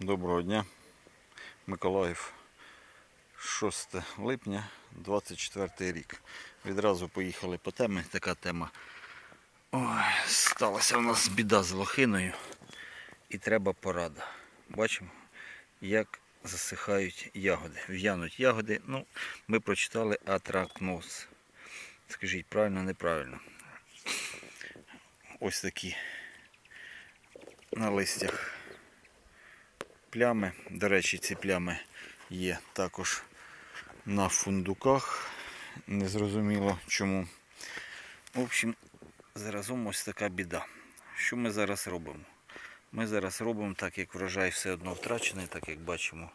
Доброго дня, Миколаїв, 6 липня, 24 рік. Відразу поїхали по темі. Така тема. Ой, сталася у нас біда з лохиною і треба порада. Бачимо, як засихають ягоди. В'януть ягоди. Ну, ми прочитали атракноз. Скажіть, правильно, неправильно. Ось такі на листях плями. До речі, ці плями є також на фундуках. Незрозуміло чому. В общем, заразом ось така біда. Що ми зараз робимо? Ми зараз робимо так, як врожай все одно втрачений, так як бачимо.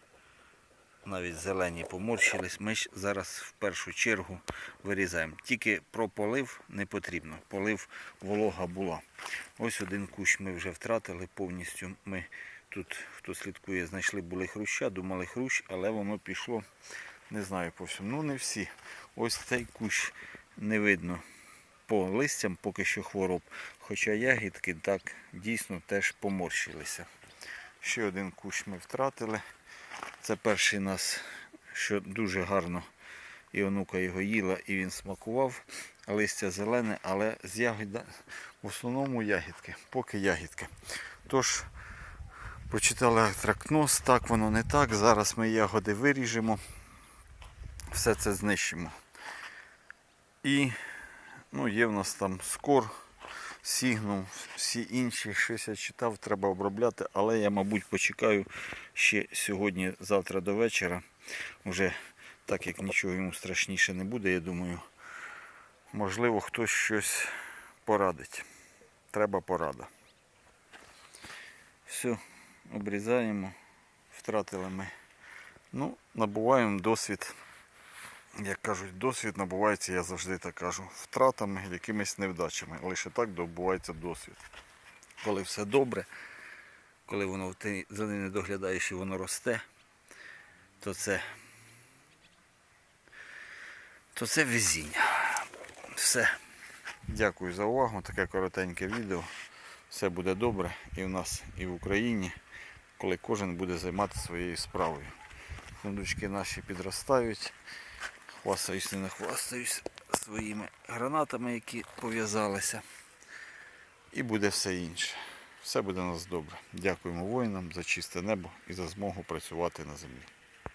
Навіть зелені поморщились. Ми зараз в першу чергу вирізаємо. Тільки про полив не потрібно. Полив волога була. Ось один кущ ми вже втратили повністю. Ми тут, хто слідкує, знайшли були хруща, думали хрущ, але воно пішло, не знаю по всьому. Ну не всі. Ось цей кущ не видно по листям поки що хвороб. Хоча ягідки так дійсно теж поморщилися. Ще один кущ ми втратили. Це перший нас, що дуже гарно і онука його їла, і він смакував. Листя зелене, але з ягода в основному ягідки, поки ягідки. Тож, почитали атракноз, так воно не так. Зараз ми ягоди виріжемо, все це знищимо. І ну, є в нас там скор, сігнум, всі інші, щось я читав, треба обробляти, але я, мабуть, почекаю ще сьогодні, завтра до вечора. Вже так як нічого йому страшніше не буде, я думаю, можливо, хтось щось порадить. Треба порада. Все, обрізаємо, втратили ми. Ну, набуваємо досвід. Як кажуть, досвід набувається, я завжди так кажу, втратами, якимись невдачами. Лише так добувається досвід. Коли все добре, коли воно ти за ним не доглядаєш і воно росте, то це, то це везіння. Все. Дякую за увагу. Таке коротеньке відео. Все буде добре і в нас, і в Україні, коли кожен буде займатися своєю справою. Сундучки наші підростають. Хвастаюсь, не нахвастаюсь своїми гранатами, які пов'язалися. І буде все інше. Все буде у нас добре. Дякуємо воїнам за чисте небо і за змогу працювати на землі.